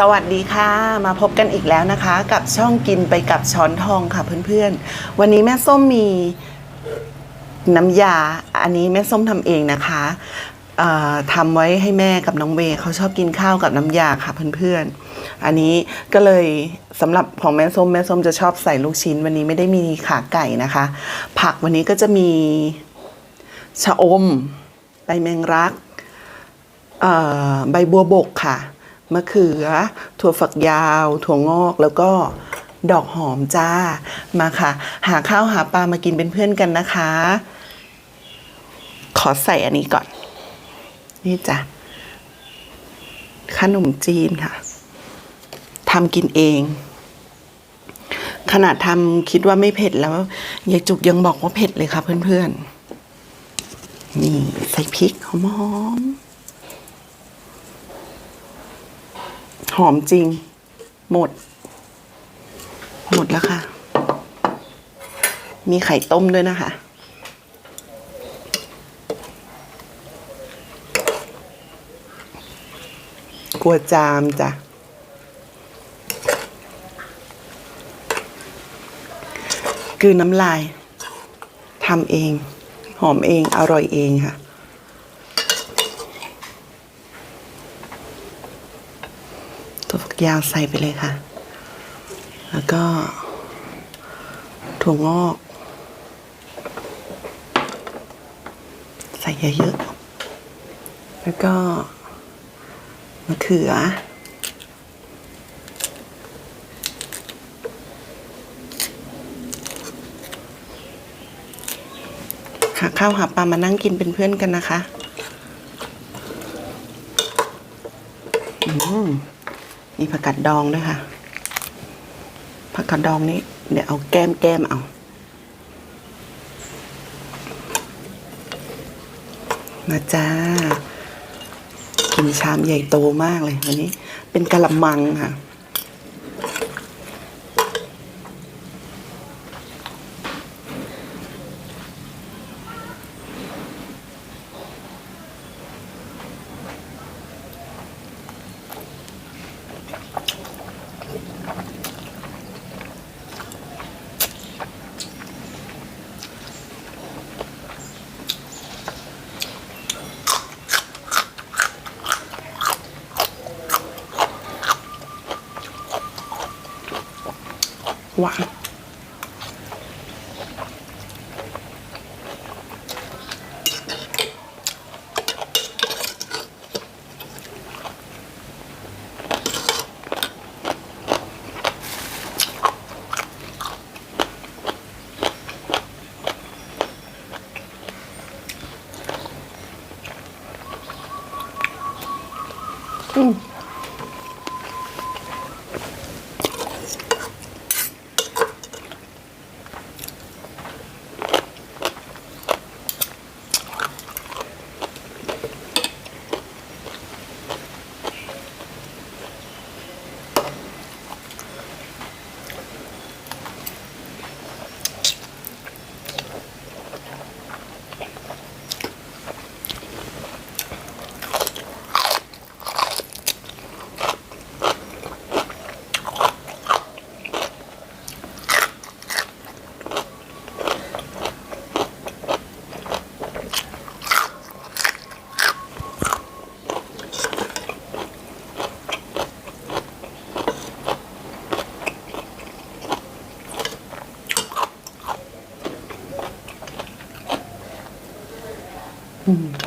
สวัสดีค่ะ มาพบกันอีกแล้วนะคะ กับช่องกินไปกับช้อนทองค่ะเพื่อนๆ วันนี้แม่ส้มมีน้ำยา อันนี้แม่ส้มทำเองนะคะทำไว้ให้แม่กับน้องเวเขาชอบกินข้าวกับน้ำยาค่ะเพื่อนๆ อันนี้ก็เลยสำหรับของแม่ส้มแม่ส้มจะชอบใส่ลูกชิ้น วันนี้ไม่ได้มีขาไก่นะคะ ผักวันนี้ก็จะมีชะอม ใบแมงรักใบบัวบกค่ะ มะเขือ ถั่วฝักยาว ถั่วงอกแล้วก็ดอกหอมจ้ามาค่ะ หาข้าวหาปลามากินเป็นเพื่อนกันนะคะ ขอใส่อันนี้ก่อน นี่จ้ะขนมจีนค่ะทำกินเอง ขนาดทำคิดว่าไม่เผ็ดแล้วยายจุกยังบอกว่าเผ็ดเลยค่ะเพื่อนๆ นี่ใส่พริกหอมๆ หอมจริง หมด หมดแล้วค่ะ มีไข่ต้มด้วยนะคะกลัวจามจ้ะคือน้ำลายทำเอง หอมเองอร่อยเองค่ะ ตัวฝัก ยาวใส่ไปเลยค่ะ แล้วก็ ถั่วงอก ใส่เยอะๆ แล้วก็มะเขือ หาข้าวหาปลามานั่งกินเป็นเพื่อนกันนะคะ อืม มีผักกาดดองด้วยค่ะ ผักกาดดองนี้ เดี๋ยวเอาแก้มแก้มเอา มาจ้า กินชามใหญ่โตมากเลยวันนี้ เป็นกะละมังค่ะ หวา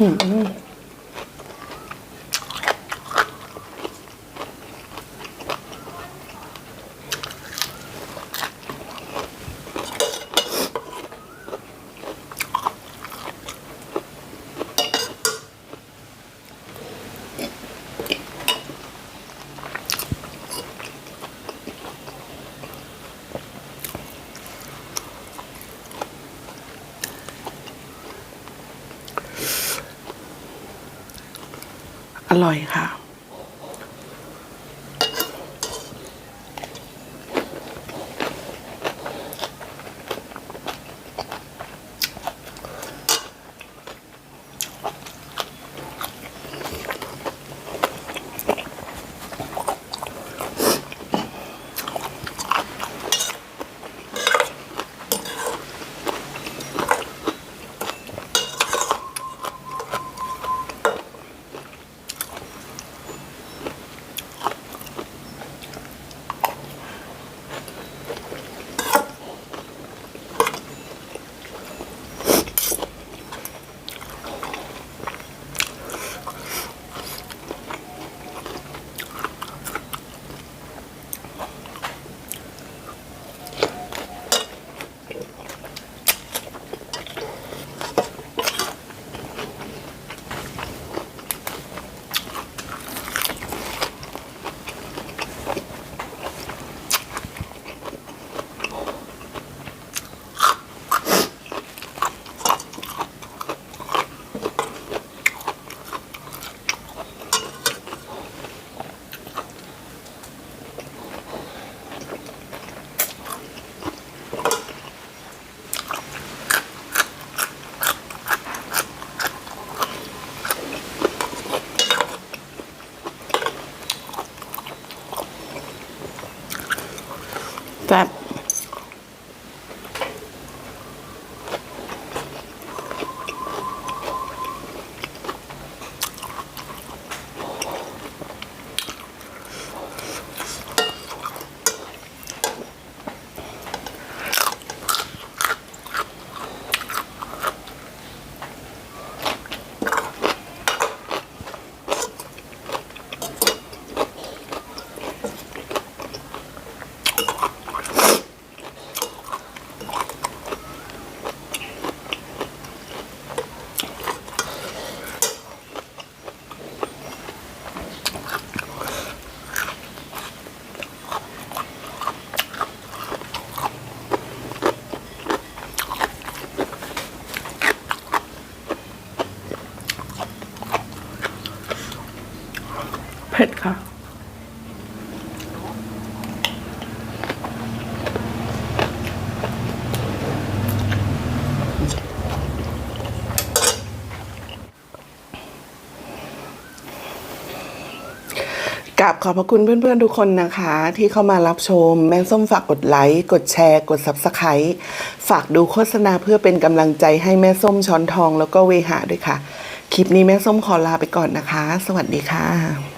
嗯 อร่อยค่ะ แกับขอบพระคุณเพื่อนๆทุกคนนะคะ ที่เข้ามารับชม แม่ส้มฝากกดไลค์ กดแชร์ กด Subscribe ฝากดูโฆษณาเพื่อเป็นกำลังใจให้แม่ส้มช้อนทองแล้วก็เวหาด้วยค่ะ คลิปนี้แม่ส้มขอลาไปก่อนนะคะ สวัสดีค่ะ